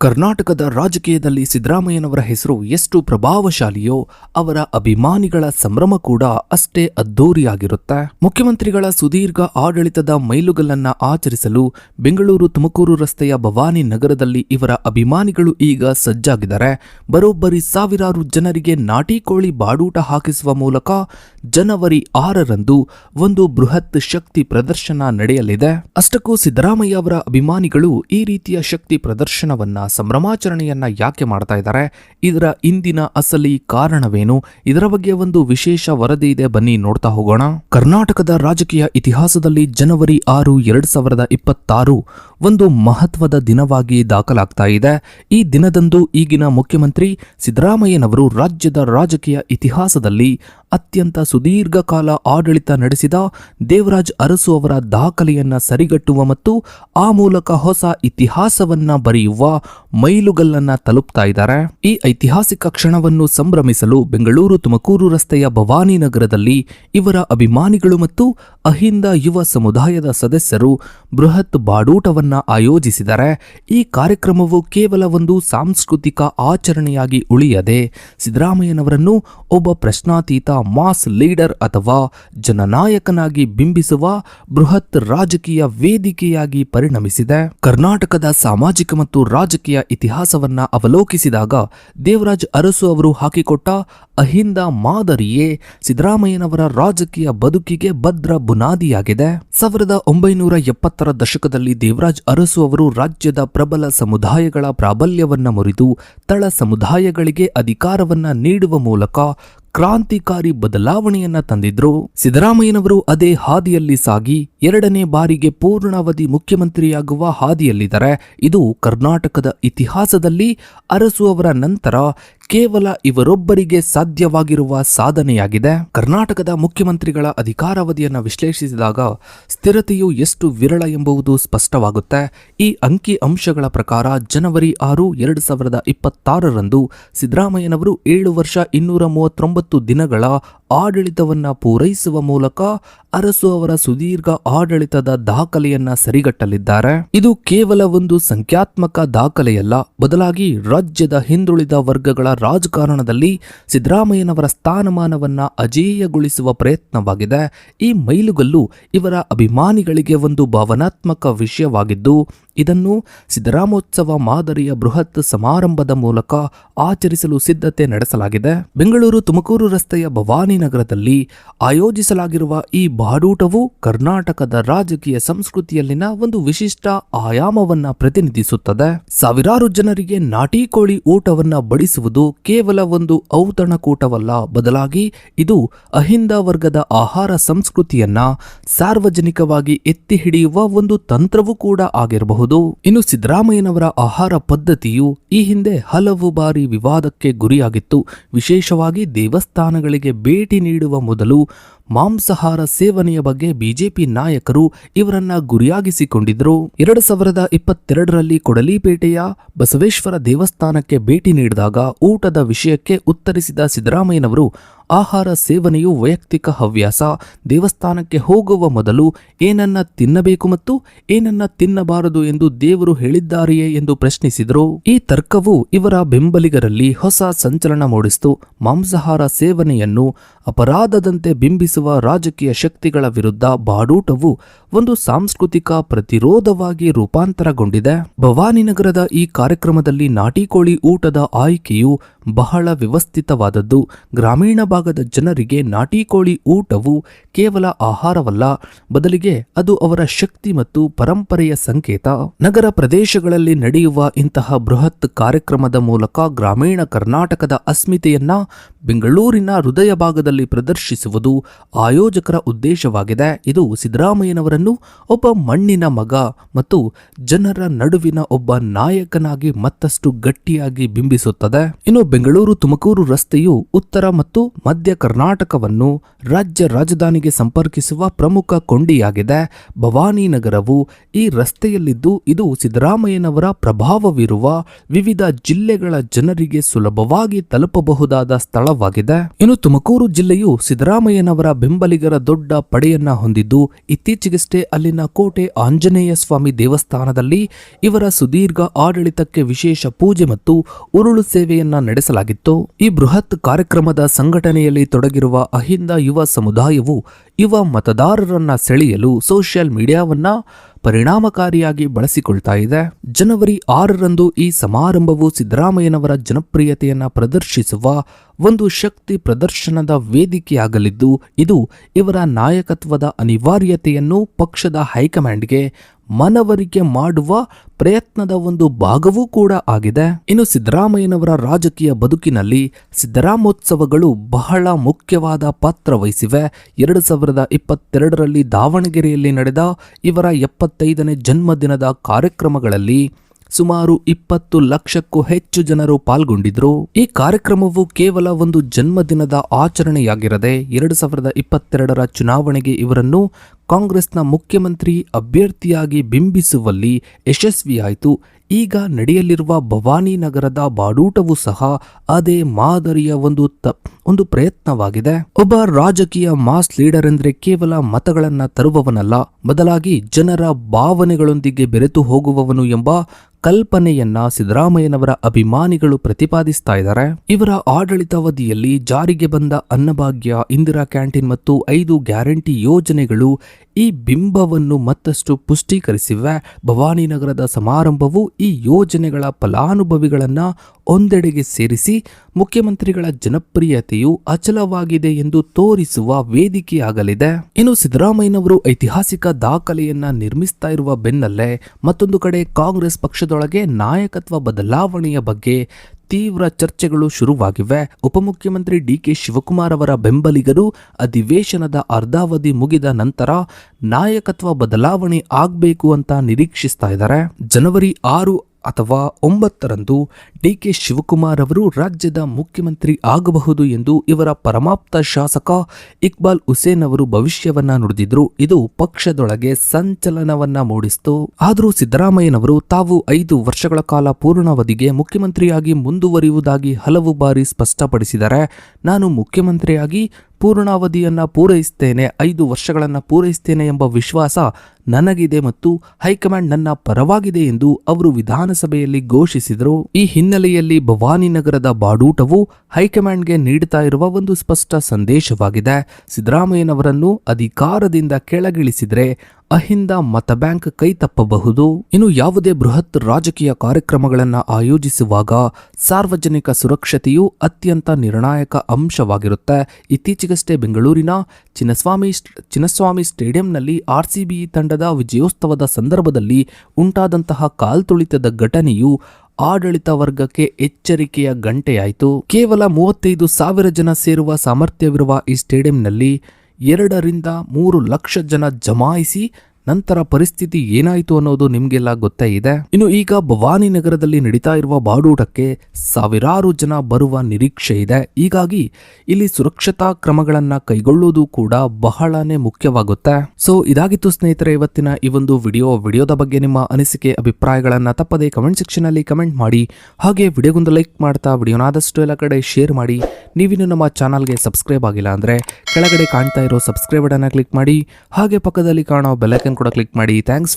ಕರ್ನಾಟಕದ ರಾಜಕೀಯದಲ್ಲಿ ಸಿದ್ದರಾಮಯ್ಯನವರ ಹೆಸರು ಎಷ್ಟು ಪ್ರಭಾವಶಾಲಿಯೋ ಅವರ ಅಭಿಮಾನಿಗಳ ಸಂಭ್ರಮ ಕೂಡ ಅಷ್ಟೇ ಅದ್ದೂರಿಯಾಗಿರುತ್ತೆ ಮುಖ್ಯಮಂತ್ರಿಗಳ ಸುದೀರ್ಘ ಆಡಳಿತದ ಮೈಲುಗಲ್ಲನ್ನ ಆಚರಿಸಲು ಬೆಂಗಳೂರು ತುಮಕೂರು ರಸ್ತೆಯ ಭವಾನಿ ನಗರದಲ್ಲಿ ಇವರ ಅಭಿಮಾನಿಗಳು ಈಗ ಸಜ್ಜಾಗಿದ್ದಾರೆ. ಬರೋಬ್ಬರಿ ಸಾವಿರಾರು ಜನರಿಗೆ ನಾಟಿ ಕೋಳಿ ಬಾಡೂಟ ಹಾಕಿಸುವ ಮೂಲಕ ಜನವರಿ ಆರರಂದು ಒಂದು ಬೃಹತ್ ಶಕ್ತಿ ಪ್ರದರ್ಶನ ನಡೆಯಲಿದೆ. ಅಷ್ಟಕ್ಕೂ ಸಿದ್ದರಾಮಯ್ಯ ಅವರ ಅಭಿಮಾನಿಗಳು ಈ ರೀತಿಯ ಶಕ್ತಿ ಪ್ರದರ್ಶನವನ್ನ ಸಂಭ್ರಮಾಚರಣೆಯನ್ನ ಯಾಕೆ ಮಾಡ್ತಾ ಇದ್ದಾರೆ? ಇದರ ಇಂದಿನ ಅಸಲಿ ಕಾರಣವೇನು? ಇದರ ಬಗ್ಗೆ ಒಂದು ವಿಶೇಷ ವರದಿ ಇದೆ. ಬನ್ನಿ ನೋಡ್ತಾ ಹೋಗೋಣ. ಕರ್ನಾಟಕದ ರಾಜಕೀಯ ಇತಿಹಾಸದಲ್ಲಿ ಜನವರಿ ಆರು, ಎರಡ್ ಸಾವಿರದ ಇಪ್ಪತ್ತಾರು ಒಂದು ಮಹತ್ವದ ದಿನವಾಗಿ ದಾಖಲಾಗ್ತಾ ಇದೆ. ಈ ದಿನದಂದು ಈಗಿನ ಮುಖ್ಯಮಂತ್ರಿ ಸಿದ್ದರಾಮಯ್ಯನವರು ರಾಜ್ಯದ ರಾಜಕೀಯ ಇತಿಹಾಸದಲ್ಲಿ ಅತ್ಯಂತ ಸುದೀರ್ಘ ಕಾಲ ಆಡಳಿತ ನಡೆಸಿದ ದೇವರಾಜ್ ಅರಸು ಅವರ ದಾಖಲೆಯನ್ನ ಸರಿಗಟ್ಟುವ ಮತ್ತು ಆ ಮೂಲಕ ಹೊಸ ಇತಿಹಾಸವನ್ನ ಬರೆಯುವ ಮೈಲುಗಲ್ಲನ್ನ ತಲುಪ್ತಾ ಇದ್ದಾರೆ. ಈ ಐತಿಹಾಸಿಕ ಕ್ಷಣವನ್ನು ಸಂಭ್ರಮಿಸಲು ಬೆಂಗಳೂರು ತುಮಕೂರು ರಸ್ತೆಯ ಭವಾನಿ ನಗರದಲ್ಲಿ ಇವರ ಅಭಿಮಾನಿಗಳು ಮತ್ತು ಅಹಿಂದ ಯುವ ಸಮುದಾಯದ ಸದಸ್ಯರು ಬೃಹತ್ ಬಾಡೂಟವನ್ನ ಆಯೋಜಿಸಿದರೆ ಈ ಕಾರ್ಯಕ್ರಮವು ಕೇವಲ ಒಂದು ಸಾಂಸ್ಕೃತಿಕ ಆಚರಣೆಯಾಗಿ ಉಳಿಯದೆ ಸಿದ್ದರಾಮಯ್ಯನವರನ್ನು ಒಬ್ಬ ಪ್ರಶ್ನಾತೀತ ಮಾಸ್ ಲೀಡರ್ ಅಥವಾ ಜನನಾಯಕನಾಗಿ ಬಿಂಬಿಸುವ ಬೃಹತ್ ರಾಜಕೀಯ ವೇದಿಕೆಯಾಗಿ ಪರಿಣಮಿಸಿದೆ. ಕರ್ನಾಟಕದ ಸಾಮಾಜಿಕ ಮತ್ತು ರಾಜಕೀಯ ಇತಿಹಾಸವನ್ನ ಅವಲೋಕಿಸಿದಾಗ ದೇವರಾಜ್ ಅರಸು ಅವರು ಹಾಕಿಕೊಟ್ಟ ಅಹಿಂದ ಮಾದರಿಯೇ ಸಿದ್ದರಾಮಯ್ಯನವರ ರಾಜಕೀಯ ಬದುಕಿಗೆ ಭದ್ರ ಬುನಾದಿಯಾಗಿದೆ. ಸಾವಿರದ ಒಂಬೈನೂರ ಎಪ್ಪತ್ತರ ದಶಕದಲ್ಲಿ ದೇವರಾಜ್ ಅರಸು ಅವರು ರಾಜ್ಯದ ಪ್ರಬಲ ಸಮುದಾಯಗಳ ಪ್ರಾಬಲ್ಯವನ್ನ ಮುರಿದು ತಳ ಸಮುದಾಯಗಳಿಗೆ ಅಧಿಕಾರವನ್ನ ನೀಡುವ ಮೂಲಕ ಕ್ರಾಂತಿಕಾರಿ ಬದಲಾವಣೆಯನ್ನ ತಂದಿದ್ರು. ಸಿದ್ದರಾಮಯ್ಯನವರು ಅದೇ ಹಾದಿಯಲ್ಲಿ ಸಾಗಿ ಎರಡನೇ ಬಾರಿಗೆ ಪೂರ್ಣಾವಧಿ ಮುಖ್ಯಮಂತ್ರಿಯಾಗುವ ಹಾದಿಯಲ್ಲಿದ್ದಾರೆ. ಇದು ಕರ್ನಾಟಕದ ಇತಿಹಾಸದಲ್ಲಿ ಅರಸು ಅವರ ನಂತರ ಕೇವಲ ಇವರೊಬ್ಬರಿಗೆ ಸಾಧ್ಯವಾಗಿರುವ ಸಾಧನೆಯಾಗಿದೆ. ಕರ್ನಾಟಕದ ಮುಖ್ಯಮಂತ್ರಿಗಳ ಅಧಿಕಾರಾವಧಿಯನ್ನು ವಿಶ್ಲೇಷಿಸಿದಾಗ ಸ್ಥಿರತೆಯು ಎಷ್ಟು ವಿರಳ ಎಂಬುದು ಸ್ಪಷ್ಟವಾಗುತ್ತೆ. ಈ ಅಂಕಿ ಅಂಶಗಳ ಪ್ರಕಾರ ಜನವರಿ ಆರು, ಎರಡು ಸಾವಿರದ ಇಪ್ಪತ್ತಾರರಂದು ಸಿದ್ದರಾಮಯ್ಯನವರು ಏಳು ವರ್ಷ ಇನ್ನೂರ ಮೂವತ್ತೊಂಬತ್ತು ದಿನಗಳ ಆಡಳಿತವನ್ನ ಪೂರೈಸುವ ಮೂಲಕ ಅರಸು ಅವರ ಸುದೀರ್ಘ ಆಡಳಿತದ ದಾಖಲೆಯನ್ನ ಸರಿಗಟ್ಟಲಿದ್ದಾರೆ. ಇದು ಕೇವಲ ಒಂದು ಸಂಖ್ಯಾತ್ಮಕ ದಾಖಲೆಯಲ್ಲ, ಬದಲಾಗಿ ರಾಜ್ಯದ ಹಿಂದುಳಿದ ವರ್ಗಗಳ ರಾಜಕಾರಣದಲ್ಲಿ ಸಿದ್ದರಾಮಯ್ಯನವರ ಸ್ಥಾನಮಾನವನ್ನ ಅಜೇಯಗೊಳಿಸುವ ಪ್ರಯತ್ನವಾಗಿದೆ. ಈ ಮೈಲುಗಲ್ಲು ಇವರ ಅಭಿಮಾನಿಗಳಿಗೆ ಒಂದು ಭಾವನಾತ್ಮಕ ವಿಷಯವಾಗಿದ್ದು ಇದನ್ನು ಸಿದ್ದರಾಮೋತ್ಸವ ಮಾದರಿಯ ಬೃಹತ್ ಸಮಾರಂಭದ ಮೂಲಕ ಆಚರಿಸಲು ಸಿದ್ಧತೆ ನಡೆಸಲಾಗಿದೆ. ಬೆಂಗಳೂರು ತುಮಕೂರು ರಸ್ತೆಯ ಭವಾನಿ ನಗರದಲ್ಲಿ ಆಯೋಜಿಸಲಾಗಿರುವ ಈ ಬಾಡೂಟವು ಕರ್ನಾಟಕದ ರಾಜಕೀಯ ಸಂಸ್ಕೃತಿಯಲ್ಲಿನ ಒಂದು ವಿಶಿಷ್ಟ ಆಯಾಮವನ್ನ ಪ್ರತಿನಿಧಿಸುತ್ತದೆ. ಸಾವಿರಾರು ಜನರಿಗೆ ನಾಟಿ ಕೋಳಿ ಊಟವನ್ನ ಬಡಿಸುವುದು ಕೇವಲ ಒಂದು ಔತಣಕೂಟವಲ್ಲ ಬದಲಾಗಿ ಇದು ಅಹಿಂದ ವರ್ಗದ ಆಹಾರ ಸಂಸ್ಕೃತಿಯನ್ನ ಸಾರ್ವಜನಿಕವಾಗಿ ಎತ್ತಿ ಹಿಡಿಯುವ ಒಂದು ತಂತ್ರವೂ ಕೂಡ ಆಗಿರಬಹುದು. ಇನ್ನು ಸಿದ್ದರಾಮಯ್ಯನವರ ಆಹಾರ ಪದ್ಧತಿಯು ಈ ಹಿಂದೆ ಹಲವು ಬಾರಿ ವಿವಾದಕ್ಕೆ ಗುರಿಯಾಗಿತ್ತು. ವಿಶೇಷವಾಗಿ ದೇವಸ್ಥಾನಗಳಿಗೆ ಭೇಟಿ ನೀಡುವ ಮೊದಲು ಮಾಂಸಾಹಾರ ಸೇವನೆಯ ಬಗ್ಗೆ ಬಿಜೆಪಿ ನಾಯಕರು ಇವರನ್ನ ಗುರಿಯಾಗಿಸಿಕೊಂಡಿದ್ರು. ಎರಡು ಸಾವಿರದ ಇಪ್ಪತ್ತೆರಡರಲ್ಲಿ ಕೊಡಲಿಪೇಟೆಯ ಬಸವೇಶ್ವರ ದೇವಸ್ಥಾನಕ್ಕೆ ಭೇಟಿ ನೀಡಿದಾಗ ಊಟದ ವಿಷಯಕ್ಕೆ ಉತ್ತರಿಸಿದ ಸಿದ್ದರಾಮಯ್ಯನವರು ಆಹಾರ ಸೇವನೆಯು ವೈಯಕ್ತಿಕ ಹವ್ಯಾಸ, ದೇವಸ್ಥಾನಕ್ಕೆ ಹೋಗುವ ಮೊದಲು ಏನನ್ನ ತಿನ್ನಬೇಕು ಮತ್ತು ಏನನ್ನ ತಿನ್ನಬಾರದು ಎಂದು ದೇವರು ಹೇಳಿದ್ದಾರೆಯೇ ಎಂದು ಪ್ರಶ್ನಿಸಿದರು. ಈ ತರ್ಕವು ಇವರ ಬೆಂಬಲಿಗರಲ್ಲಿ ಹೊಸ ಸಂಚಲನ ಮೂಡಿಸಿತು. ಮಾಂಸಾಹಾರ ಸೇವನೆಯನ್ನು ಅಪರಾಧದಂತೆ ಬಿಂಬಿಸುವ ರಾಜಕೀಯ ಶಕ್ತಿಗಳ ವಿರುದ್ಧ ಬಾಡೂಟವು ಒಂದು ಸಾಂಸ್ಕೃತಿಕ ಪ್ರತಿರೋಧವಾಗಿ ರೂಪಾಂತರಗೊಂಡಿದೆ. ಭವಾನಿನಗರದ ಈ ಕಾರ್ಯಕ್ರಮದಲ್ಲಿ ನಾಟಿ ಕೋಳಿ ಊಟದ ಆಯ್ಕೆಯು ಬಹಳ ವ್ಯವಸ್ಥಿತವಾದದ್ದು. ಗ್ರಾಮೀಣ ಭಾಗದ ಜನರಿಗೆ ನಾಟಿ ಕೋಳಿ ಊಟವು ಕೇವಲ ಆಹಾರವಲ್ಲ, ಬದಲಿಗೆ ಅದು ಅವರ ಶಕ್ತಿ ಮತ್ತು ಪರಂಪರೆಯ ಸಂಕೇತ. ನಗರ ಪ್ರದೇಶಗಳಲ್ಲಿ ನಡೆಯುವ ಇಂತಹ ಬೃಹತ್ ಕಾರ್ಯಕ್ರಮದ ಮೂಲಕ ಗ್ರಾಮೀಣ ಕರ್ನಾಟಕದ ಅಸ್ಮಿತೆಯನ್ನ ಬೆಂಗಳೂರಿನ ಹೃದಯ ಭಾಗದಲ್ಲಿ ಪ್ರದರ್ಶಿಸುವುದು ಆಯೋಜಕರ ಉದ್ದೇಶವಾಗಿದೆ. ಇದು ಸಿದ್ದರಾಮಯ್ಯನವರನ್ನು ಒಬ್ಬ ಮಣ್ಣಿನ ಮಗ ಮತ್ತು ಜನರ ನಡುವಿನ ಒಬ್ಬ ನಾಯಕನಾಗಿ ಮತ್ತಷ್ಟು ಗಟ್ಟಿಯಾಗಿ ಬಿಂಬಿಸುತ್ತದೆ. ಇನ್ನು ಬೆಂಗಳೂರು ತುಮಕೂರು ರಸ್ತೆಯು ಉತ್ತರ ಮತ್ತು ಮಧ್ಯ ಕರ್ನಾಟಕವನ್ನು ರಾಜ್ಯ ರಾಜಧಾನಿಗೆ ಸಂಪರ್ಕಿಸುವ ಪ್ರಮುಖ ಕೊಂಡಿಯಾಗಿದೆ. ಭವಾನಿನಗರವು ಈ ರಸ್ತೆಯಲ್ಲಿದ್ದು ಇದು ಸಿದ್ದರಾಮಯ್ಯನವರ ಪ್ರಭಾವವಿರುವ ವಿವಿಧ ಜಿಲ್ಲೆಗಳ ಜನರಿಗೆ ಸುಲಭವಾಗಿ ತಲುಪಬಹುದಾದ ಸ್ಥಳವಾಗಿದೆ. ಇನ್ನು ತುಮಕೂರು ಜಿಲ್ಲೆಯು ಸಿದ್ದರಾಮಯ್ಯನವರ ಬೆಂಬಲಿಗರ ದೊಡ್ಡ ಪಡೆಯನ್ನ ಹೊಂದಿದ್ದು, ಇತ್ತೀಚೆಗಷ್ಟೇ ಅಲ್ಲಿನ ಕೋಟೆ ಆಂಜನೇಯ ಸ್ವಾಮಿ ದೇವಸ್ಥಾನದಲ್ಲಿ ಇವರ ಸುದೀರ್ಘ ಆಡಳಿತಕ್ಕೆ ವಿಶೇಷ ಪೂಜೆ ಮತ್ತು ಉರುಳು ಸೇವೆಯನ್ನ ನಡೆಸಲಾಗಿತ್ತು ಈ ಬೃಹತ್ ಕಾರ್ಯಕ್ರಮದ ಸಂಘಟನೆಯಲ್ಲಿ ತೊಡಗಿರುವ ಅಹಿಂದ ಯುವ ಸಮುದಾಯವು ಯುವ ಮತದಾರರನ್ನ ಸೆಳೆಯಲು ಸೋಷಿಯಲ್ ಮೀಡಿಯಾವನ್ನ ಪರಿಣಾಮಕಾರಿಯಾಗಿ ಬಳಸಿಕೊಳ್ತಾ ಇದೆ. ಜನವರಿ ಆರರಂದು ಈ ಸಮಾರಂಭವು ಸಿದ್ದರಾಮಯ್ಯನವರ ಜನಪ್ರಿಯತೆಯನ್ನ ಪ್ರದರ್ಶಿಸುವ ಒಂದು ಶಕ್ತಿ ಪ್ರದರ್ಶನದ ವೇದಿಕೆಯಾಗಲಿದ್ದು, ಇದು ಇವರ ನಾಯಕತ್ವದ ಅನಿವಾರ್ಯತೆಯನ್ನು ಪಕ್ಷದ ಹೈಕಮಾಂಡ್ಗೆ ಮನವರಿಕೆ ಮಾಡುವ ಪ್ರಯತ್ನದ ಒಂದು ಭಾಗವೂ ಕೂಡ ಆಗಿದೆ. ಇನ್ನು ಸಿದ್ದರಾಮಯ್ಯನವರ ರಾಜಕೀಯ ಬದುಕಿನಲ್ಲಿ ಸಿದ್ದರಾಮೋತ್ಸವಗಳು ಬಹಳ ಮುಖ್ಯವಾದ ಪಾತ್ರ ವಹಿಸಿವೆ. ಎರಡು ಸಾವಿರದ ಇಪ್ಪತ್ತೆರಡರಲ್ಲಿ ದಾವಣಗೆರೆಯಲ್ಲಿ ನಡೆದ ಇವರ ಎಪ್ಪತ್ತೈದನೇ ಜನ್ಮದಿನದ ಕಾರ್ಯಕ್ರಮಗಳಲ್ಲಿ ಸುಮಾರು ಇಪ್ಪತ್ತು ಲಕ್ಷಕ್ಕೂ ಹೆಚ್ಚು ಜನರು ಪಾಲ್ಗೊಂಡಿದ್ರು. ಈ ಕಾರ್ಯಕ್ರಮವು ಕೇವಲ ಒಂದು ಜನ್ಮದಿನದ ಆಚರಣೆಯಾಗಿರದೆ ಎರಡು ಸಾವಿರದ ಇಪ್ಪತ್ತೆರಡರ ಚುನಾವಣೆಗೆ ಇವರನ್ನು ಕಾಂಗ್ರೆಸ್ನ ಮುಖ್ಯಮಂತ್ರಿ ಅಭ್ಯರ್ಥಿಯಾಗಿ ಬಿಂಬಿಸುವಲ್ಲಿ ಯಶಸ್ವಿಯಾಯಿತು. ಈಗ ನಡೆಯಲಿರುವ ಭವಾನಿನಗರದ ಬಾಡೂಟವೂ ಸಹ ಅದೇ ಮಾದರಿಯ ಒಂದು ತ, ಒಂದು ಪ್ರಯತ್ನವಾಗಿದೆ. ಒಬ್ಬ ರಾಜಕೀಯ ಮಾಸ್ ಲೀಡರ್ ಎಂದರೆ ಕೇವಲ ಮತಗಳನ್ನು ತರುವವನಲ್ಲ, ಬದಲಾಗಿ ಜನರ ಭಾವನೆಗಳೊಂದಿಗೆ ಬೆರೆತು ಹೋಗುವವನು ಎಂಬ ಕಲ್ಪನೆಯನ್ನ ಸಿದ್ದರಾಮಯ್ಯನವರ ಅಭಿಮಾನಿಗಳು ಪ್ರತಿಪಾದಿಸ್ತಾ ಇದ್ದಾರೆ. ಇವರ ಆಡಳಿತಾವಧಿಯಲ್ಲಿ ಜಾರಿಗೆ ಬಂದ ಅನ್ನಭಾಗ್ಯ, ಇಂದಿರಾ ಕ್ಯಾಂಟೀನ್ ಮತ್ತು ಐದು ಗ್ಯಾರಂಟಿ ಯೋಜನೆಗಳು ಈ ಬಿಂಬವನ್ನು ಮತ್ತಷ್ಟು ಪುಷ್ಟೀಕರಿಸಿವೆ ಭವಾನಿನಗರದ ಸಮಾರಂಭವು ಈ ಯೋಜನೆಗಳ ಫಲಾನುಭವಿಗಳನ್ನು ಒಂದೆಡೆಗೆ ಸೇರಿಸಿ ಮುಖ್ಯಮಂತ್ರಿಗಳ ಜನಪ್ರಿಯತೆಯು ಅಚಲವಾಗಿದೆ ಎಂದು ತೋರಿಸುವ ವೇದಿಕೆಯಾಗಲಿದೆ. ಇನ್ನು ಸಿದ್ದರಾಮಯ್ಯನವರು ಐತಿಹಾಸಿಕ ದಾಖಲೆಯನ್ನ ನಿರ್ಮಿಸ್ತಾ ಇರುವ ಬೆನ್ನಲ್ಲೇ ಮತ್ತೊಂದು ಕಡೆ ಕಾಂಗ್ರೆಸ್ ಪಕ್ಷದೊಳಗೆ ನಾಯಕತ್ವ ಬದಲಾವಣೆಯ ಬಗ್ಗೆ ತೀವ್ರ ಚರ್ಚೆಗಳು ಶುರುವಾಗಿವೆ. ಉಪಮುಖ್ಯಮಂತ್ರಿ ಡಿಕೆ ಶಿವಕುಮಾರ್ ಅವರ ಬೆಂಬಲಿಗರು ಅಧಿವೇಶನದ ಅರ್ಧಾವಧಿ ಮುಗಿದ ನಂತರ ನಾಯಕತ್ವ ಬದಲಾವಣೆ ಆಗಬೇಕು ಅಂತ ನಿರೀಕ್ಷಿಸ್ತಾ ಇದ್ದಾರೆ. ಜನವರಿ ಆರು ಅಥವಾ ಒಂಬತ್ತರಂದು ಡಿ ಕೆ ಶಿವಕುಮಾರ್ ಅವರು ರಾಜ್ಯದ ಮುಖ್ಯಮಂತ್ರಿ ಆಗಬಹುದು ಎಂದು ಇವರ ಪರಮಾಪ್ತ ಶಾಸಕ ಇಕ್ಬಾಲ್ ಹುಸೇನ್ ಅವರು ಭವಿಷ್ಯವನ್ನ ನುಡಿದಿದ್ರು. ಇದು ಪಕ್ಷದೊಳಗೆ ಸಂಚಲನವನ್ನ ಮೂಡಿಸಿತು. ಆದರೂ ಸಿದ್ದರಾಮಯ್ಯನವರು ತಾವು ಐದು ವರ್ಷಗಳ ಕಾಲ ಪೂರ್ಣಾವಧಿಗೆ ಮುಖ್ಯಮಂತ್ರಿಯಾಗಿ ಮುಂದುವರಿಯುವುದಾಗಿ ಹಲವು ಬಾರಿ ಸ್ಪಷ್ಟಪಡಿಸಿದರೆ, ನಾನು ಮುಖ್ಯಮಂತ್ರಿಯಾಗಿ ಪೂರ್ಣಾವಧಿಯನ್ನ ಪೂರೈಸ್ತೇನೆ, ಐದು ವರ್ಷಗಳನ್ನು ಪೂರೈಸ್ತೇನೆ ಎಂಬ ವಿಶ್ವಾಸ ನನಗಿದೆ ಮತ್ತು ಹೈಕಮಾಂಡ್ ನನ್ನ ಪರವಾಗಿದೆ ಎಂದು ಅವರು ವಿಧಾನಸಭೆಯಲ್ಲಿ ಘೋಷಿಸಿದರು. ಈ ಹಿನ್ನೆಲೆಯಲ್ಲಿ ಭವಾನಿನಗರದ ಬಾಡೂಟವು ಹೈಕಮಾಂಡ್ಗೆ ನೀಡುತ್ತಾ ಇರುವ ಒಂದು ಸ್ಪಷ್ಟ ಸಂದೇಶವಾಗಿದೆ. ಸಿದ್ದರಾಮಯ್ಯನವರನ್ನು ಅಧಿಕಾರದಿಂದ ಕೆಳಗಿಳಿಸಿದ್ರೆ ಅಹಿಂದ ಮತ ಬ್ಯಾಂಕ್ ಕೈ ತಪ್ಪಬಹುದು. ಇನ್ನು ಯಾವುದೇ ಬೃಹತ್ ರಾಜಕೀಯ ಕಾರ್ಯಕ್ರಮಗಳನ್ನು ಆಯೋಜಿಸುವಾಗ ಸಾರ್ವಜನಿಕ ಸುರಕ್ಷತೆಯು ಅತ್ಯಂತ ನಿರ್ಣಾಯಕ ಅಂಶವಾಗಿರುತ್ತೆ. ಇತ್ತೀಚೆಗಷ್ಟೇ ಬೆಂಗಳೂರಿನ ಚಿನ್ನಸ್ವಾಮಿ ಚಿನ್ನಸ್ವಾಮಿ ಸ್ಟೇಡಿಯಂನಲ್ಲಿ ಆರ್ಸಿಬಿ ತಂಡದ ವಿಜಯೋತ್ಸವದ ಸಂದರ್ಭದಲ್ಲಿ ಉಂಟಾದಂತಹ ಕಾಲ್ತುಳಿತದ ಘಟನೆಯು ಆಡಳಿತ ವರ್ಗಕ್ಕೆ ಎಚ್ಚರಿಕೆಯ ಗಂಟೆಯಾಯಿತು. ಕೇವಲ ಮೂವತ್ತೈದು ಸಾವಿರ ಜನ ಸೇರುವ ಸಾಮರ್ಥ್ಯವಿರುವ ಈ ಸ್ಟೇಡಿಯಂನಲ್ಲಿ ಎರಡರಿಂದ ಮೂರು ಲಕ್ಷ ಜನ ಜಮಾಯಿಸಿ ನಂತರ ಪರಿಸ್ಥಿತಿ ಏನಾಯಿತು ಅನ್ನೋದು ನಿಮಗೆಲ್ಲ ಗೊತ್ತೇ ಇದೆ. ಇನ್ನು ಈಗ ಭವಾನಿ ನಗರದಲ್ಲಿ ನಡೀತಾ ಇರುವ ಬಾಡೂಟಕ್ಕೆ ಸಾವಿರಾರು ಜನ ಬರುವ ನಿರೀಕ್ಷೆ ಇದೆ. ಹೀಗಾಗಿ ಇಲ್ಲಿ ಸುರಕ್ಷತಾ ಕ್ರಮಗಳನ್ನ ಕೈಗೊಳ್ಳುವುದು ಕೂಡ ಬಹಳನೇ ಮುಖ್ಯವಾಗುತ್ತೆ. ಸೊ ಇದಾಗಿತ್ತು ಸ್ನೇಹಿತರೆ, ಇವತ್ತಿನ ಈ ಒಂದು ವಿಡಿಯೋ. ವಿಡಿಯೋದ ಬಗ್ಗೆ ನಿಮ್ಮ ಅನಿಸಿಕೆ, ಅಭಿಪ್ರಾಯಗಳನ್ನ ತಪ್ಪದೆ ಕಮೆಂಟ್ ಸೆಕ್ಷನ್ ಅಲ್ಲಿ ಕಮೆಂಟ್ ಮಾಡಿ. ಹಾಗೆ ವಿಡಿಯೋಗೊಂದು ಲೈಕ್ ಮಾಡ್ತಾ ವಿಡಿಯೋನಾದಷ್ಟು ಎಲ್ಲ ಕಡೆ ಶೇರ್ ಮಾಡಿ. ನೀವಿನ್ನು ನಮ್ಮ ಚಾನಲ್ಗೆ ಸಬ್ಸ್ಕ್ರೈಬ್ ಆಗಿಲ್ಲ ಅಂದ್ರೆ ಕೆಳಗಡೆ ಕಾಣ್ತಾ ಇರೋ ಸಬ್ಸ್ಕ್ರೈಬ್ ಬಟನ್ ಕ್ಲಿಕ್ ಮಾಡಿ. ಹಾಗೆ ಪಕ್ಕದಲ್ಲಿ ಕಾಣೋ ಬೆಲ್ಲೈಕನ್ ಕೂಡ ಕ್ಲಿಕ್ ಮಾಡಿ. ಥ್ಯಾಂಕ್ಸ್